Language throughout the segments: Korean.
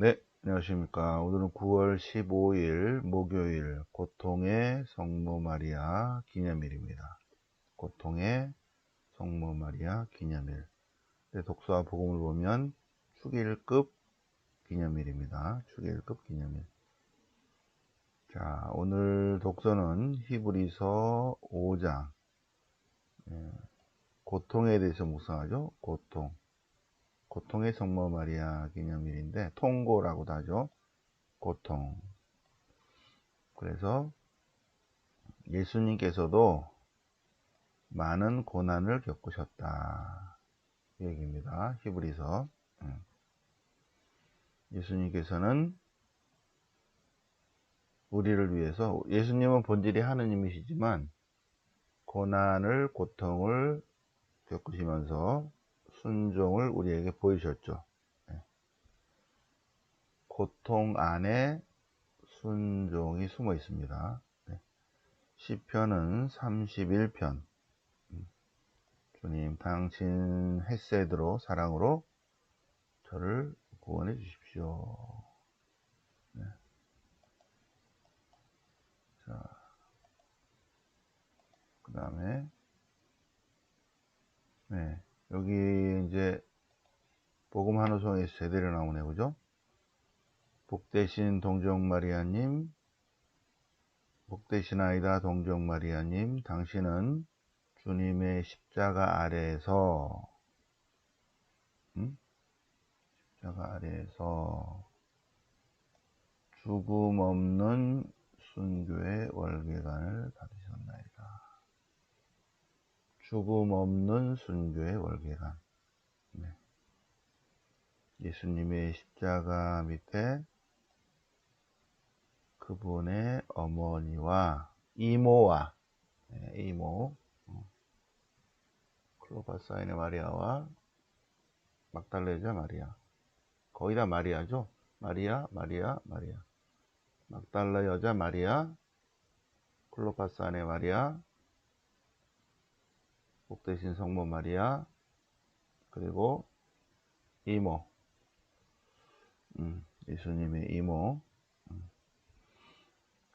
네, 안녕하십니까. 오늘은 9월 15일 목요일 고통의 성모 마리아 기념일입니다. 고통의 성모 마리아 기념일. 네, 독서와 복음을 보면 축일급 기념일입니다. 축일급 기념일. 자, 오늘 독서는 히브리서 5장. 예, 고통에 대해서 묵상하죠. 고통. 고통의 성모 마리아 기념일인데 통고라고도 하죠. 고통. 그래서 예수님께서도 많은 고난을 겪으셨다. 이 얘기입니다. 히브리서. 음. 예수님께서는 우리를 위해서 예수님은 본질이 하느님이시지만 고난을 고통을 겪으시면서 순종을 우리에게 보이셨죠. 네. 고통 안에 순종이 숨어 있습니다. 네. 시편은 31편 음. 주님 당신 햇세드로 사랑으로 저를 구원해 주십시오. 네. 자, 그 다음에 네. 여기 이제 복음 한우성에서 제대로 나오네 그죠? 복되신 동정마리아님 복되신 아이다 동정마리아님 당신은 주님의 십자가 아래에서 음? 십자가 아래에서 죽음 없는 순교의 월계관을 받으셨나이다. 죽음 없는 순교의 월계관. 네. 예수님의 십자가 밑에 그분의 어머니와 이모와 네, 이모 어. 클로파사인의 마리아와 막달레자 마리아 거의 다 마리아죠 마리아 마리아 마리아 막달라 여자 마리아 클로파사인의 마리아 복되신 성모 마리아 그리고 이모. 음, 예수님의 이모. 음.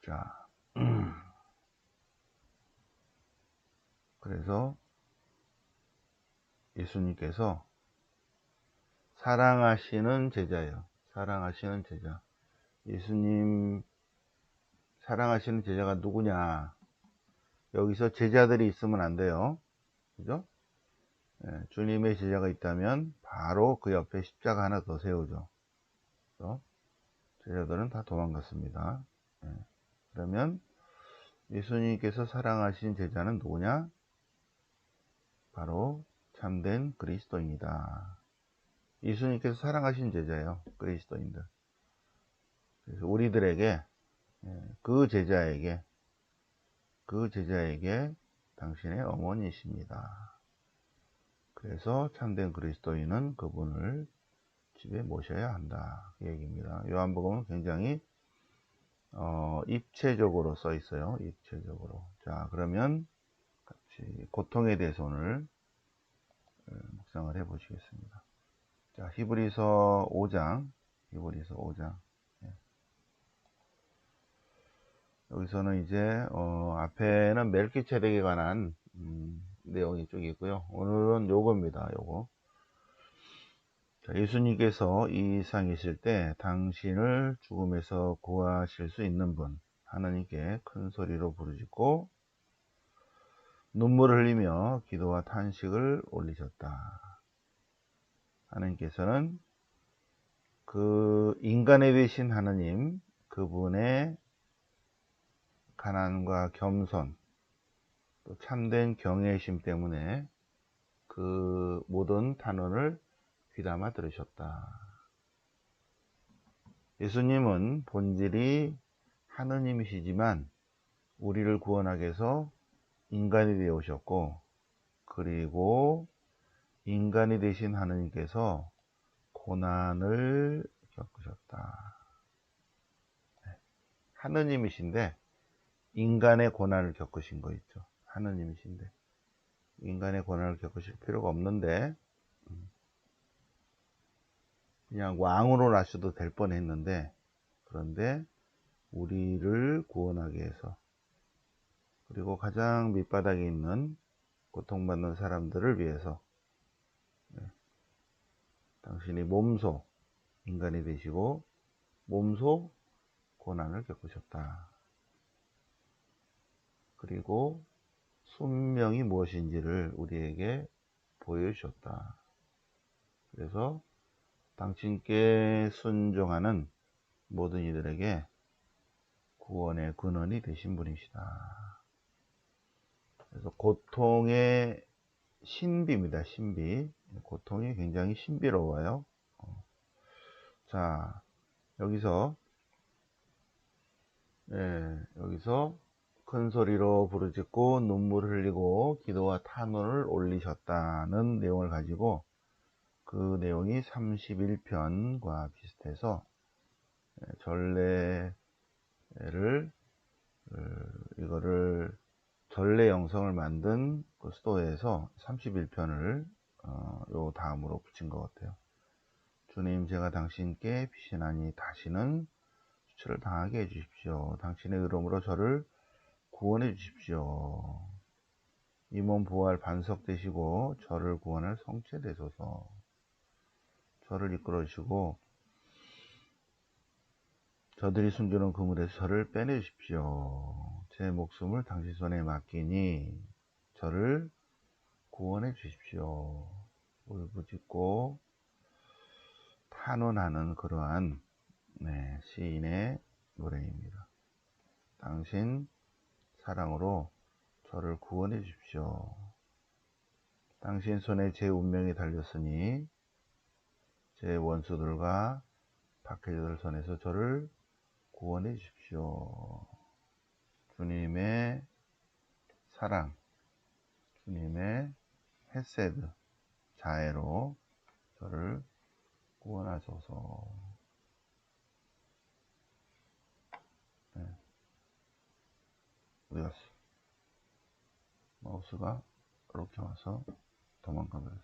자 그래서 예수님께서 사랑하시는 제자예요. 사랑하시는 제자. 예수님 사랑하시는 제자가 누구냐? 여기서 제자들이 있으면 안 돼요 그죠? 예, 주님의 제자가 있다면 바로 그 옆에 십자가 하나 더 세우죠. 그래서 제자들은 다 도망갔습니다. 예, 그러면 예수님께서 사랑하신 제자는 누구냐? 바로 참된 그리스도입니다. 예수님께서 사랑하신 제자예요. 그리스도인들. 그래서 우리들에게 예, 그 제자에게 그 제자에게 당신의 어머니십니다. 그래서 참된 그리스도인은 그분을 집에 모셔야 한다. 그 얘기입니다. 요한복음은 굉장히 어, 입체적으로 써 있어요. 입체적으로. 자, 그러면 같이 고통에 대해서 오늘 어, 묵상을 해 보시겠습니다. 자, 히브리서 5장, 히브리서 5장. 여기서는 이제 어, 앞에는 멜키체덱에 관한 음, 내용이 쭉 있고요. 오늘은 요겁니다. 요거. 자, 예수님께서 이 있을 때 당신을 죽음에서 구하실 수 있는 분 하나님께 큰 소리로 부르짖고 눈물을 흘리며 기도와 탄식을 올리셨다. 하나님께서는 그 인간에 되신 하나님 그분의 가난과 겸손, 또 참된 경외심 때문에 그 모든 단원을 귀담아 들으셨다. 예수님은 본질이 하느님이시지만 우리를 구원하기 위해서 인간이 되어 오셨고 그리고 인간이 되신 하느님께서 고난을 겪으셨다. 네. 하느님이신데 인간의 고난을 겪으신 거 있죠. 하느님이신데. 인간의 고난을 겪으실 필요가 없는데, 음. 그냥 왕으로 나셔도 될 뻔했는데 그런데 우리를 구원하기 위해서 그리고 가장 밑바닥에 있는 고통받는 사람들을 위해서 네. 당신이 몸소 인간이 되시고 몸소 고난을 겪으셨다. 그리고 순명이 무엇인지를 우리에게 보여주셨다. 그래서 당신께 순종하는 모든 이들에게 구원의 근원이 되신 분이시다. 그래서 고통의 신비입니다. 신비. 고통이 굉장히 신비로워요. 어. 자, 여기서, 예, 여기서 큰 소리로 부르짖고 눈물을 흘리고 기도와 탄원을 올리셨다는 내용을 가지고 그 내용이 31편과 비슷해서 예, 전례를 어, 이거를 전례 영성을 만든 그 수도에서 31편을 어, 요 다음으로 붙인 것 같아요. 주님 제가 당신께 피신하니 다시는 수치를 당하게 해주십시오. 당신의 이름으로 저를 구원해 주십시오. 이 몸 부활 반석 되시고 저를 구원할 성체 되소서. 저를 이끌어 주시고 저들이 숨기는 그물에서 저를 빼내 주십시오. 제 목숨을 당신 손에 맡기니 저를 구원해 주십시오. 울부짖고 탄원하는 그러한 네, 시인의 노래입니다. 당신 사랑으로 저를 구원해 주십시오. 당신 손에 제 운명이 달렸으니 제 원수들과 박해자들 손에서 저를 구원해 주십시오. 주님의 사랑, 주님의 헤세드, 자애로 저를 구원하소서. 갔어? 마우스가 이렇게 와서 도망가 버렸어.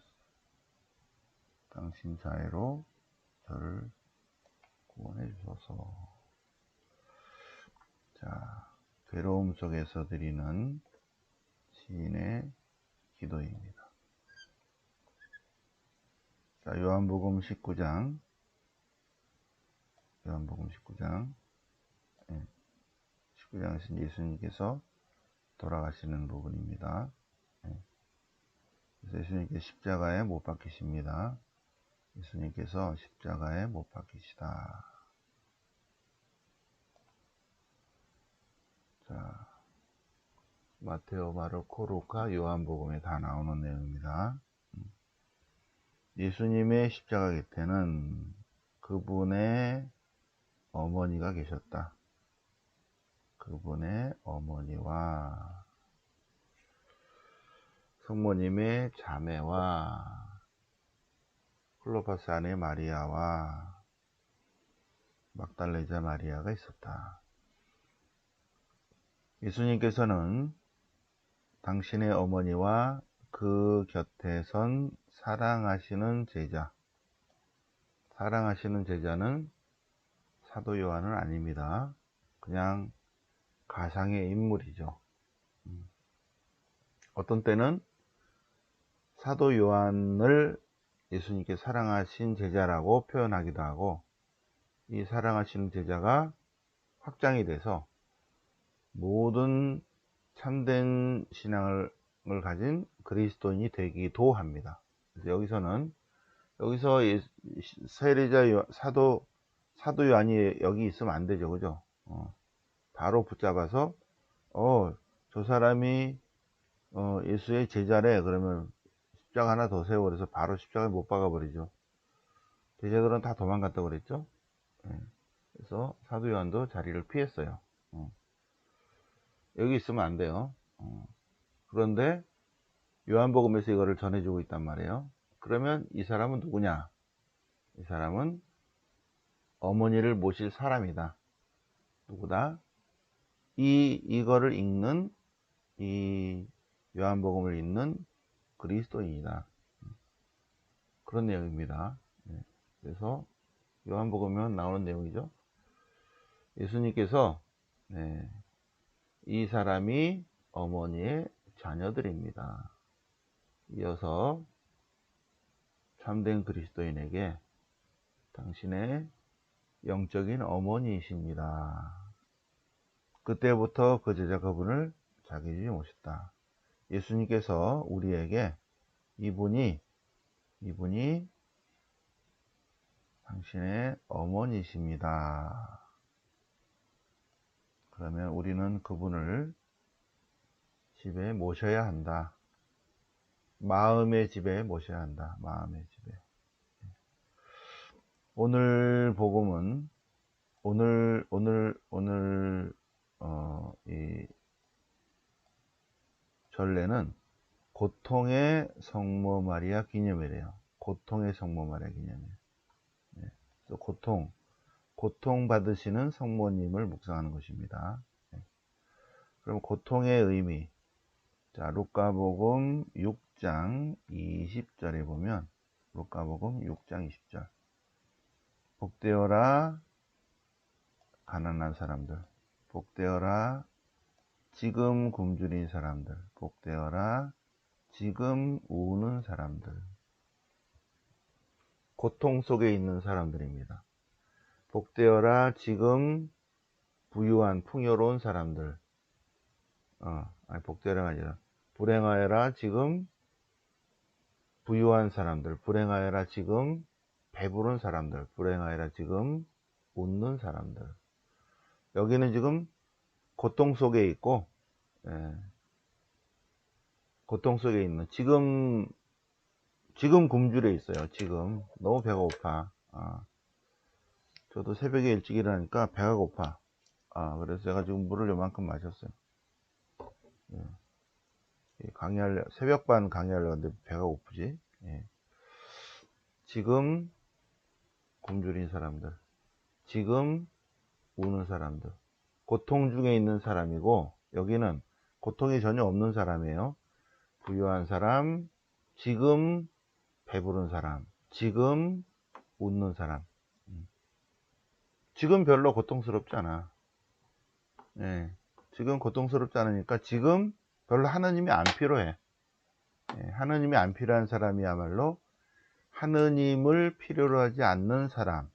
당신 자애로 저를 구원해 주소서. 자, 괴로움 속에서 드리는 시인의 기도입니다. 자, 요한복음 19장. 요한복음 19장. 네. 19장에서 예수님께서 돌아가시는 부분입니다. 네. 그래서 예수님께 십자가에 못 박히십니다. 예수님께서 십자가에 못 박히시다. 자, 마테오, 마르코, 루카, 요한복음에 다 나오는 내용입니다. 예수님의 십자가 곁에는 그분의 어머니가 계셨다. 그분의 어머니와 성모님의 자매와 클로파스 안의 마리아와 막달레자 마리아가 있었다. 예수님께서는 당신의 어머니와 그 곁에 선 사랑하시는 제자, 사랑하시는 제자는 사도 요한은 아닙니다. 그냥 가상의 인물이죠. 음. 어떤 때는 사도 요한을 예수님께 사랑하신 제자라고 표현하기도 하고 이 사랑하시는 제자가 확장이 돼서 모든 참된 신앙을 가진 그리스도인이 되기도 합니다. 여기서는 여기서 세례자 사도 사도 요한이 여기 있으면 안 되죠, 그죠? 어, 바로 붙잡아서 어 저 사람이 어, 예수의 제자래 그러면 십자가 하나 더 세워 그래서 바로 십자가에 못 박아 버리죠. 제자들은 다 도망갔다 그랬죠. 네. 그래서 사도 요한도 자리를 피했어요. 어. 여기 있으면 안 돼요. 어. 그런데 요한복음에서 이거를 전해주고 있단 말이에요. 그러면 이 사람은 누구냐? 이 사람은 어머니를 모실 사람이다. 누구다? 이, 이거를 읽는, 이 요한복음을 읽는 그리스도인이다. 그런 내용입니다. 네. 그래서 요한복음에 나오는 내용이죠. 예수님께서 네, 이 사람이 어머니의 자녀들입니다. 이어서 참된 그리스도인에게 당신의 영적인 어머니이십니다. 그때부터 그 제자 그분을 자기 집에 모셨다. 예수님께서 우리에게 이분이 이분이 당신의 어머니십니다. 그러면 우리는 그분을 집에 모셔야 한다. 마음의 집에 모셔야 한다. 마음의 집에. 오늘 복음은 오늘 오늘 오늘 어, 이 전례는 고통의 성모 마리아 기념이래요. 고통의 성모 마리아 기념이에요. 네. 고통, 고통 받으시는 성모님을 묵상하는 것입니다. 네. 그럼 고통의 의미. 자, 루카복음 6장 20절에 보면 루카복음 6장 20절. 복되어라 가난한 사람들. 복되어라 지금 굶주린 사람들. 복되어라 지금 우는 사람들. 고통 속에 있는 사람들입니다. 복되어라 지금 부유한 풍요로운 사람들. 어, 아니 복되어라가 아니라 불행하여라 지금 부유한 사람들. 불행하여라 지금 배부른 사람들. 불행하여라 지금 웃는 사람들. 여기는 지금 고통 속에 있고 예, 고통 속에 있는 지금 지금 굶주려 있어요. 지금 너무 배가 고파. 아, 저도 새벽에 일찍 일어나니까 배가 고파. 아, 그래서 제가 지금 물을 요만큼 마셨어요. 예. 강의할 새벽반 강의하려는데 배가 고프지. 예. 지금 굶주린 사람들, 지금 우는 사람들, 고통 중에 있는 사람이고 여기는 고통이 전혀 없는 사람이에요. 부유한 사람, 지금 배부른 사람, 지금 웃는 사람. 음. 지금 별로 고통스럽지 않아. 예, 지금 고통스럽지 않으니까 지금 별로 하느님이 안 필요해. 예, 하느님이 안 필요한 사람이야말로 하느님을 필요로 하지 않는 사람.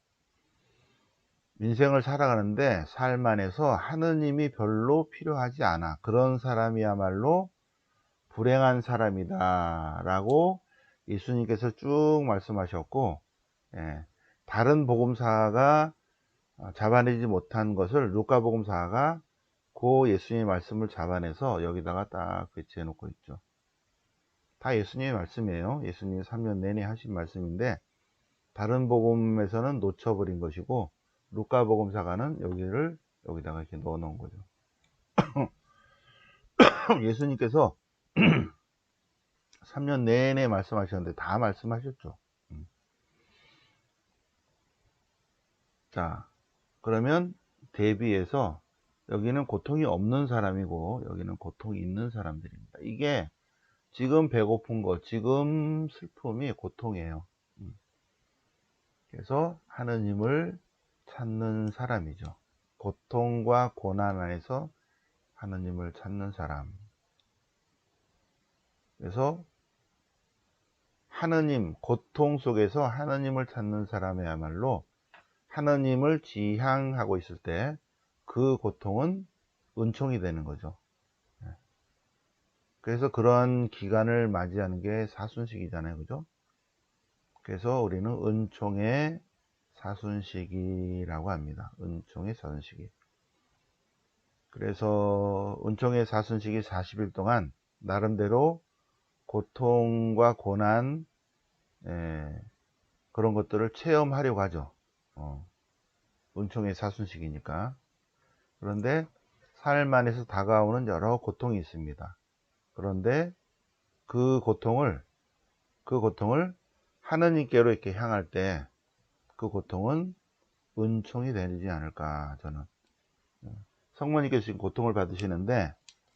인생을 살아가는데 삶 안에서 하느님이 별로 필요하지 않아. 그런 사람이야말로 불행한 사람이다. 라고 예수님께서 쭉 말씀하셨고, 예, 다른 복음사가 잡아내지 못한 것을 루카 복음사가 그 예수님의 말씀을 잡아내서 여기다가 딱 배치해 놓고 있죠. 다 예수님의 말씀이에요. 예수님이 3년 내내 하신 말씀인데, 다른 복음에서는 놓쳐버린 것이고, 루카복음사가는 여기를 여기다가 이렇게 넣어 놓은 거죠. 예수님께서 3년 내내 말씀하셨는데 다 말씀하셨죠. 음. 자, 그러면 대비해서 여기는 고통이 없는 사람이고 여기는 고통이 있는 사람들입니다. 이게 지금 배고픈 거, 지금 슬픔이 고통이에요. 음. 그래서 하느님을 찾는 사람이죠. 고통과 고난 안에서 하느님을 찾는 사람. 그래서 하느님, 고통 속에서 하느님을 찾는 사람이야말로 하느님을 지향하고 있을 때 그 고통은 은총이 되는 거죠. 예. 그래서 그런 기간을 맞이하는 게 사순식이잖아요. 그죠? 그래서 우리는 은총의 사순식이라고 합니다. 은총의 사순식이. 그래서 은총의 사순식이 40일 동안 나름대로 고통과 고난 예, 그런 것들을 체험하려고 하죠. 어, 은총의 사순식이니까. 그런데 삶 안에서 다가오는 여러 고통이 있습니다. 그런데 그 고통을 그 고통을 하느님께로 이렇게 향할 때 그 고통은 은총이 되지 않을까 저는 성모님께서 지금 고통을 받으시는데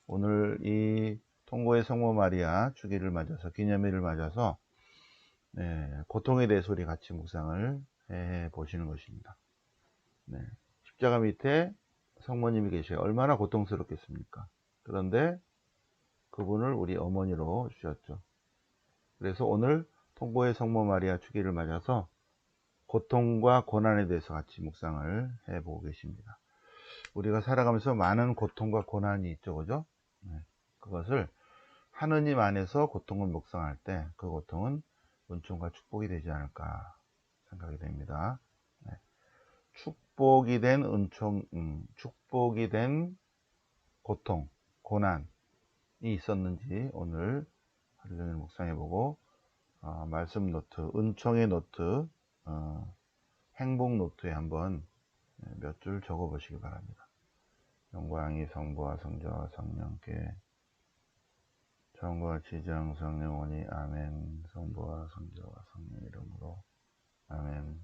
오늘 이 통고의 성모 마리아 주기를 맞아서 기념일을 맞아서 네, 고통에 대해서 우리 같이 묵상을 해 보시는 것입니다. 네. 십자가 밑에 성모님이 계셔요. 얼마나 고통스럽겠습니까? 그런데 그분을 우리 어머니로 주셨죠. 그래서 오늘 통고의 성모 마리아 주기를 맞아서 고통과 고난에 대해서 같이 묵상을 해보고 계십니다. 우리가 살아가면서 많은 고통과 고난이 있죠, 그죠? 네. 그것을 하느님 안에서 고통을 묵상할 때 그 고통은 은총과 축복이 되지 않을까 생각이 됩니다. 네. 축복이 된 은총, 음, 축복이 된 고통, 고난이 있었는지 오늘 하루 종일 묵상해보고 어, 말씀 노트, 은총의 노트, 어, 행복 노트에 한번 몇 줄 적어 보시기 바랍니다. 영광이 성부와 성자와 성령께 성과 지정 성령원이 아멘 성부와 성자와 성령 이름으로 아멘